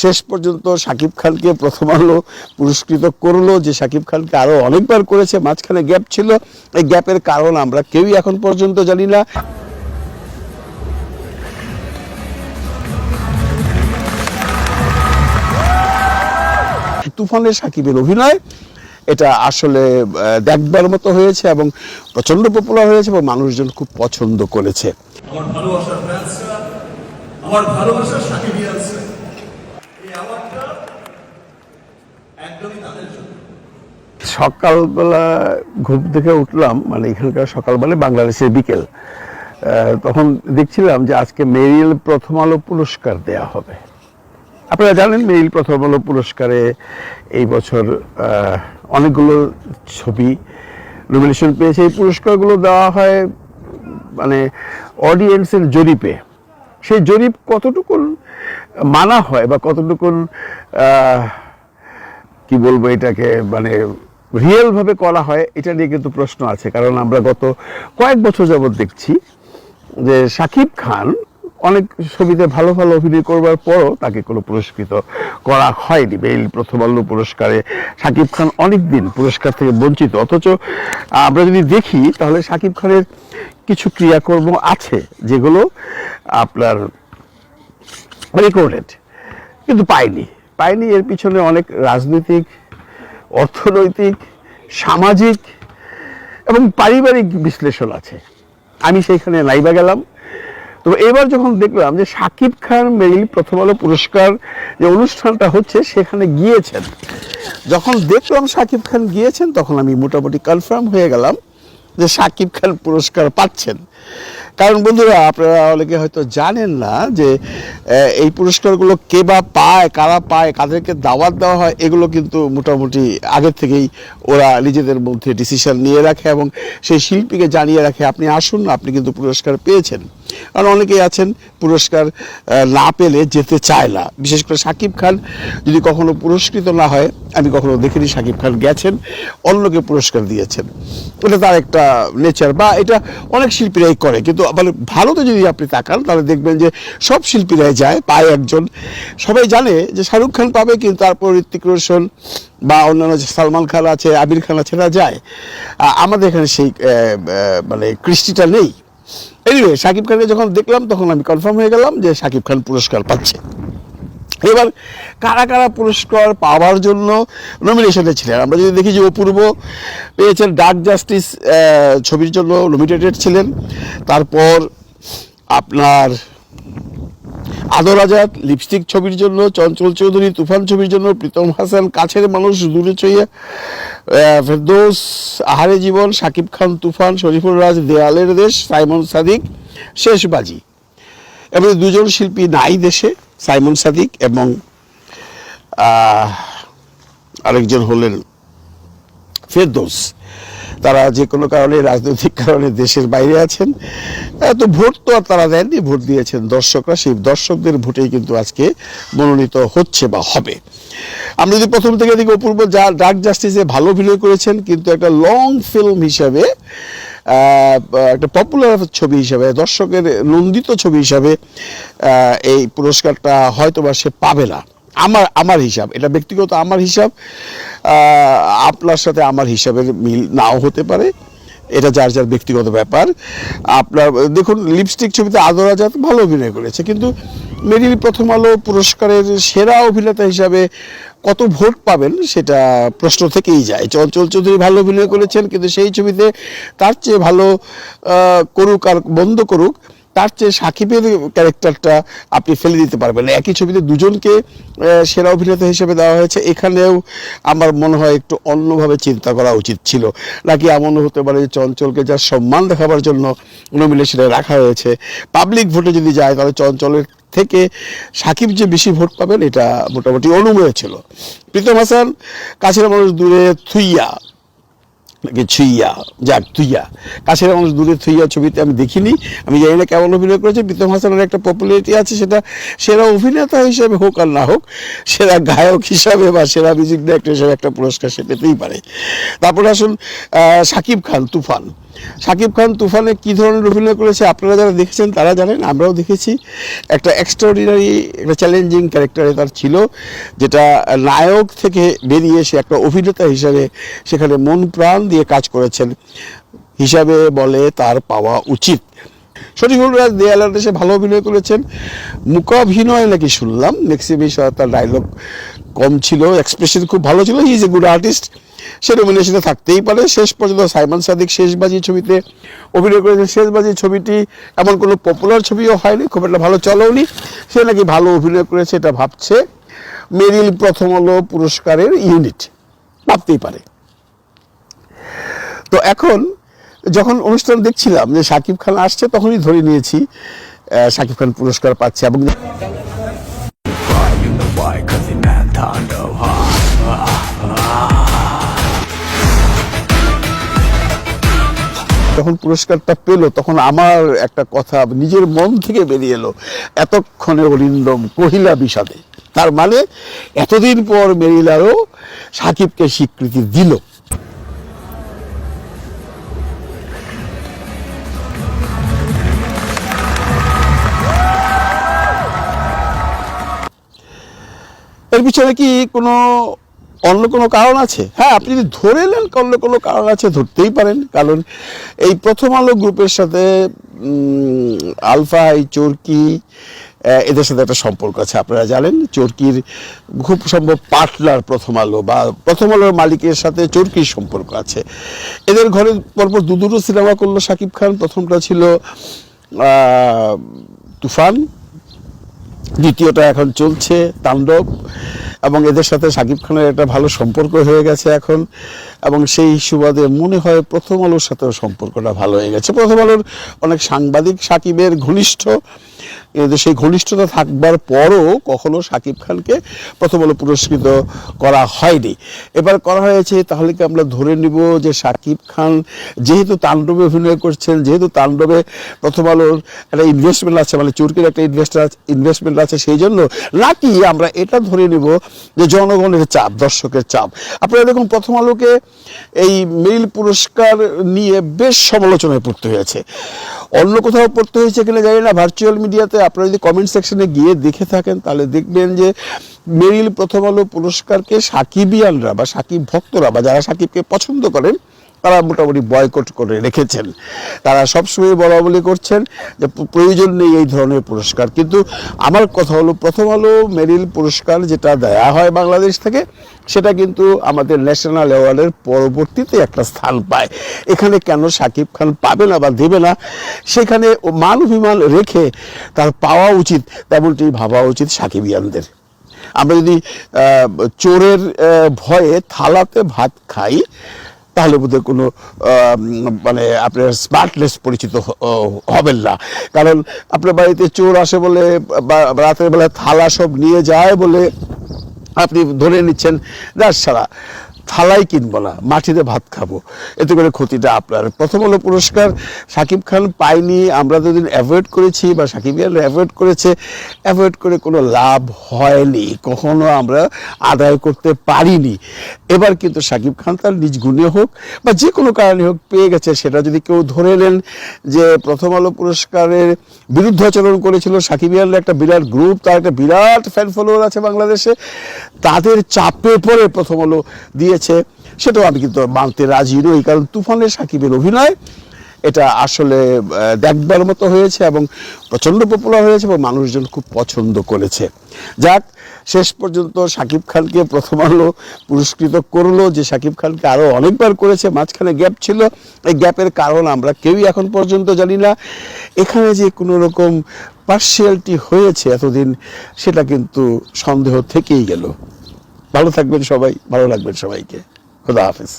শেষ পর্যন্ত শাকিব খানকে প্রথম আলো পুরস্কৃত করল যে শাকিব খানকে আরও অনেকবার করেছে, মাঝখানে গ্যাপ ছিল। এই গ্যাপের কারণ আমরা কেউই এখন পর্যন্ত জানি না। তুফানের সাকিবের অভিনয়, এটা আসলে দেখবার মতো হয়েছে এবং প্রচণ্ড পপুলার হয়েছে এবং মানুষজন খুব পছন্দ করেছে। আমার ভালোবাসার ফ্যান্সরা আমার ভালোবাসার সাকিবিয়ানসরা এই অ্যাওয়ার্ডটা একদমই তাদের জন্য সকালবেলা ঘুম থেকে উঠলাম মানে এখানকার সকালবেলা বাংলাদেশের বিকেল। তখন দেখছিলাম যে আজকে মেরিল প্রথম আলো পুরস্কার দেয়া হবে। আপনারা জানেন মেরিল প্রথম আলো পুরস্কারে এই বছর অনেকগুলো ছবি নমিনেশন পেয়েছে। এই পুরস্কারগুলো দেওয়া হয় মানে অডিয়েন্সের জরিপে। সেই জরিপ কতটুকুন মানা হয় বা কতটুকুন কি বলব এটাকে মানে রিয়েল ভাবে করা হয়, এটা নিয়ে কিন্তু প্রশ্ন আছে। কারণ আমরা গত কয়েক বছর যাবৎ দেখছি যে শাকিব খান অনেক ছবিতে ভালো ভালো অভিনয় করবার পরও তাকে কোনো পুরস্কৃত করা হয়নি। বেইল প্রথম আলো পুরস্কারে শাকিব খান অনেক দিন পুরস্কার থেকে বঞ্চিত। অথচ আমরা যদি দেখি, তাহলে শাকিব খানের কিছু ক্রিয়াকর্ম আছে, যেগুলো আপনার রেকর্ডেড কিন্তু পায়নি। পায়নি, এর পিছনে অনেক রাজনৈতিক অর্থনৈতিক, সামাজিক এবং পারিবারিক বিশ্লেষণ আছে। আমি সেইখানে নাইবা গেলাম। তো এবার যখন দেখলাম যে সাকিব খান মেরিল প্রথম আলো পুরস্কার যে অনুষ্ঠানটা হচ্ছে, সেখানে গিয়েছেন। যখন দেখলাম সাকিব খান গিয়েছেন, তখন আমি মোটামুটি কনফার্ম হয়ে গেলাম যে সাকিব খান পুরস্কার পাচ্ছেন। কারণ বন্ধুরা, আপনারা অনেকে হয়তো জানেন না যে এই পুরস্কারগুলো কে বা পায়, কারা পায়, কাদেরকে দাওয়াত দেওয়া হয়, এগুলো কিন্তু মোটামুটি আগের থেকেই ওরা নিজেদের মধ্যে ডিসিশন নিয়ে রাখে এবং সেই শিল্পীকে জানিয়ে রাখে, আপনি আসুন, আপনি কিন্তু পুরস্কার পেয়েছেন। কারণ অনেকেই আছেন, পুরস্কার না পেলে যেতে চায় না। বিশেষ করে সাকিব খান, যদি কখনো পুরস্কৃত না হয়, আমি কখনো দেখিনি সাকিব খান গেছেন, অন্যকে পুরস্কার দিয়েছেন। এটা তার একটা নেচার বা এটা অনেক শিল্পীরাই করে, কিন্তু মানে ভারতে যদি আপনি তাকান, তাহলে দেখবেন যে সব শিল্পীরাই যায়, পায় একজন। সবাই জানে যে শাহরুখ খান পাবে, কিন্তু তারপর ঋত্বিক রোশন বা অন্যান্য সালমান খান আছে, আবির খান আছে, তারা যায়। আমাদের এখানে সেই মানে কৃষ্টিটা নেই। এনিওয়ে শাকিব খানকে যখন দেখলাম, তখন আমি কনফার্ম হয়ে গেলাম যে শাকিব খান পুরস্কার পাচ্ছে। এবার কারা কারা পুরস্কার পাওয়ার জন্য নমিনেশনে ছিলেন? আমরা যদি দেখি যে অপূর্ব পেয়েছেন ডার্ক জাস্টিস ছবির জন্য নমিনেটেড ছিলেন। তারপর আপনার আদর আজাদ লিপস্টিক ছবির জন্য চঞ্চল চৌধুরী তুফান ছবির জন্য প্রীতম হাসান কাছের মানুষ দূরে আহ, ফেরদৌস আহারে জীবন সাকিব খান তুফান শরীফুল রাজ দেয়ালের দেশ সাইমন সাদিক শেষবাজি। এবং দুজন শিল্পী নাই দেশে, সাইমন সাদিক এবং আরেকজন হলেন ফেরদৌস। তারা যে কোনো কারণে, রাজনৈতিক কারণে দেশের বাইরে আছেন। তো ভোট তো আর তারা দেননি, ভোট দিয়েছেন দর্শকরা। সেই দর্শকদের ভোটেই কিন্তু আজকে মনোনীত হচ্ছে বা হবে। আমরা যদি প্রথম থেকে দেখি অপূর্ব যা ডার্ক জাস্টিসে ভালো অভিনয় করেছেন, কিন্তু একটা লং ফিল্ম হিসাবে একটা পপুলার ছবি হিসাবে, দর্শকের নন্দিত ছবি হিসাবে এই পুরস্কারটা হয়তোবা সে পাবে না। আমার আমার হিসাব, এটা ব্যক্তিগত আমার হিসাব আপনার সাথে আমার হিসাবের মিল নাও হতে পারে। এটা যার যার ব্যক্তিগত ব্যাপার। আপনার, দেখুন লিপস্টিক ছবিতে আদর আজাদ ভালো অভিনয় করেছে, কিন্তু মেরিল প্রথম আলো পুরস্কারের সেরা অভিনেতা হিসাবে কত ভোট পাবেন সেটা প্রশ্ন থেকেই যায়। চঞ্চল চৌধুরী ভালো অভিনয় করেছেন, কিন্তু সেই ছবিতে তার চেয়ে ভালো করুক আর বন্ধ করুক তার চেয়ে সাকিবের ক্যারেক্টারটা আপনি ফেলে দিতে পারবেন। একই ছবিতে দুজনকে সেরা অভিনেতা হিসেবে দেওয়া হয়েছে। এখানেও আমার মনে হয় একটু অন্যভাবে চিন্তা করা উচিত ছিল। নাকি এমন হতে পারে যে চঞ্চলকে যার সম্মান দেখাবার জন্য নমিনেশনে রাখা হয়েছে। পাবলিক ভোটে যদি যায়, তাহলে চঞ্চলের থেকে সাকিব যে বেশি ভোট পাবেন, এটা মোটামুটি অনুমেয় ছিল। প্রীতম হাসান, কাছের মানুষ দূরে থুইয়া নাকি ছুইয়া, যাক তুইয়া কাছের মানুষ দূরে থুইয়া ছবিতে আমি দেখিনি। আমি জানি না কেমন অভিনয় করেছে। প্রীতম হাসানের একটা পপুলারিটি আছে, সেটা সেরা অভিনেতা হিসেবে হোক আর না হোক, সেরা গায়ক হিসাবে বা সেরা মিউজিক ডাইরেক্টর হিসাবে একটা পুরস্কার সে পেতেই পারে। তারপরে আসুন সাকিব খান, তুফান। শাকিব খান তুফানে কী ধরনের অভিনয় করেছে আপনারা যারা দেখেছেন তারা জানেন, আমরাও দেখেছি। একটা এক্সট্রাঅর্ডিনারি একটা চ্যালেঞ্জিং ক্যারেক্টারে তার ছিল, যেটা নায়ক থেকে বেরিয়ে এসে একটা অভিনেতা হিসাবে সেখানে মন প্রাণ দিয়ে কাজ করেছেন। হিসাবে বলে তার পাওয়া উচিত। শরীফুল রাজ দেয়ালার দেশে ভালো অভিনয় করেছেন। মুখাভিনয় নাকি শুনলাম ম্যাক্সিমি তার ডায়লগ কম ছিল এক্সপ্রেশন খুব ভালো ছিল। He is a good artist সে নমিনেশনে থাকতেই পারে। শেষ পর্যন্ত সাইমন সাদিক শেষবাজি ছবিতে অভিনয় করেছে। শেষবাজি ছবিটি এমন কোনো পপুলার ছবিও হয়নি, খুব একটা ভালো চলেওনি সে নাকি ভালো অভিনয় করেছে এটা ভাবছে। মেরিল প্রথম আলো পুরস্কারের ইউনিট ভাবতেই পারে। তো এখন যখন অনুষ্ঠান দেখছিলাম যে শাকিব খান আসছে, তখনই ধরে নিয়েছি শাকিব খান পুরস্কার পাচ্ছে এবং যখন পুরস্কারটা পেল, তখন আমার একটা কথা নিজের মন থেকে বেরিয়ে এলো, এতক্ষণে অরিন্দম কহিলা বিষাদে। তার মানে এতদিন পর মেরিলারও সাকিবকে স্বীকৃতি দিল। এর পিছনে কি কোনো অন্য কোনো কারণ আছে? হ্যাঁ আপনি যদি ধরে নেন অন্য কোনো কারণ আছে, ধরতেই পারেন। কারণ এই প্রথম আলো গ্রুপের সাথে আলফা, এই চরকি এদের সাথে একটা সম্পর্ক আছে, আপনারা জানেন। চরকির খুব সম্ভব পার্টনার প্রথম আলো বা প্রথম আলোর মালিকের সাথে চরকির সম্পর্ক আছে। এদের ঘরে পরপর দু দুটো সিনেমা করল শাকিব খান। প্রথমটা ছিল তুফান। দ্বিতীয়টা এখন চলছে, তাণ্ডব। এবং এদের সাথে সাকিব খানের একটা ভালো সম্পর্ক হয়ে গেছে এখন, এবং সেই সুবাদে মনে হয় প্রথম আলোর সাথেও সম্পর্কটা ভালো হয়ে গেছে। প্রথম আলোর অনেক সাংবাদিক সাকিবের ঘনিষ্ঠ সেই ঘনিষ্ঠতা থাকবার পরও কখনো সাকিব খানকে প্রথম আলো পুরস্কৃত করা হয়নি। এবার করা হয়েছে, তাহলে কি আমরা ধরে নিব যে সাকিব খান যেহেতু তাণ্ডবে অভিনয় করছেন, যেহেতু তাণ্ডবে প্রথম আলোর একটা ইনভেস্টমেন্ট আছে মানে চুরকির একটা ইনভেস্টার ইনভেস্টমেন্ট আছে, সেই জন্য নাকি আমরা এটা ধরে নিব যে জনগণের চাপ, দর্শকের চাপ। আপনারা দেখুন, প্রথম আলোকে এই মেরিল পুরস্কার নিয়ে বেশ সমালোচনায় পড়তে হয়েছে। অন্য কোথাও পড়তে হয়েছে কিনা জানি না, ভার্চুয়াল মিডিয়াতে আপনারা যদি কমেন্ট সেকশনে গিয়ে দেখে থাকেন, তাহলে দেখবেন যে মেরিল প্রথম আলো পুরস্কারকে সাকিবিয়ানরা বা সাকিব ভক্তরা বা যারা সাকিবকে পছন্দ করেন তারা মোটামুটি বয়কট করে রেখেছেন। তারা সবসময় বলা বলি করছেন যে প্রয়োজন নেই এই ধরনের পুরস্কার। কিন্তু আমার কথা হলো, প্রথম আলো মেরিল পুরস্কার যেটা দেয়া হয় বাংলাদেশ থেকে, সেটা কিন্তু আমাদের ন্যাশনাল অ্যাওয়ার্ডের পরবর্তীতে একটা স্থান পায়। এখানে কেন সাকিব খান পাবে না বা দেবে না, সেখানে মান অভিমান রেখে তার পাওয়া উচিত, তেমনটি ভাবা উচিত সাকিবিয়ানদের। আমরা যদি চোরের ভয়ে থালাতে ভাত খাই তাহলে বোধহয় কোনো মানে আপনার স্মার্টনেস পরিচিত হবেন না। কারণ আপনার বাড়িতে চোর আসে বলে রাতের বেলা থালা সব নিয়ে যায় বলে আপনি ধরে নিচ্ছেন যার সারা। থালাই কিনবো না, মাটিতে ভাত খাব। এতে করে ক্ষতিটা আপনার। প্রথম হলো পুরস্কার। সাকিব খান পায়নি আমরা যদিন অ্যাভয়েড করেছি বা সাকিব খান অ্যাভয়েড করেছে অ্যাভয়েড করে কোনো লাভ হয়নি, কখনো আমরা আদায় করতে পারিনি। এবার কিন্তু সাকিব খান তার নিজ গুণে হোক বা যে কোনো কারণে হোক পেয়ে গেছে, সেটা যদি কেউ ধরে নেন যে প্রথম আলো পুরস্কারের বিরুদ্ধ আচরণ করেছিল সাকিব সাকিবিয়ানরা একটা বিরাট গ্রুপ তার একটা বিরাট ফ্যান ফলোয়ার আছে বাংলাদেশে, তাদের চাপে পড়ে প্রথম আলো দিয়েছে সেটাও আমি কিন্তু মানতে রাজি নই, কারণ তুফানের সাকিবের অভিনয়, এটা আসলে দেখবার মতো হয়েছে এবং প্রচণ্ড পপুলার হয়েছে এবং মানুষজন খুব পছন্দ করেছে। যাক, শেষ পর্যন্ত সাকিব খানকে প্রথম আলো পুরস্কৃত করল যে সাকিব খানকে আরও অনেকবার করেছে, মাঝখানে গ্যাপ ছিল। এই গ্যাপের কারণ আমরা কেউই এখন পর্যন্ত জানি না। এখানে যে কোনো রকম পার্সিয়ালিটি হয়েছে এতদিন, সেটা কিন্তু সন্দেহ থেকেই গেল। ভালো থাকবেন সবাই ভালো লাগবেন সবাইকে। খোদা হাফেজ।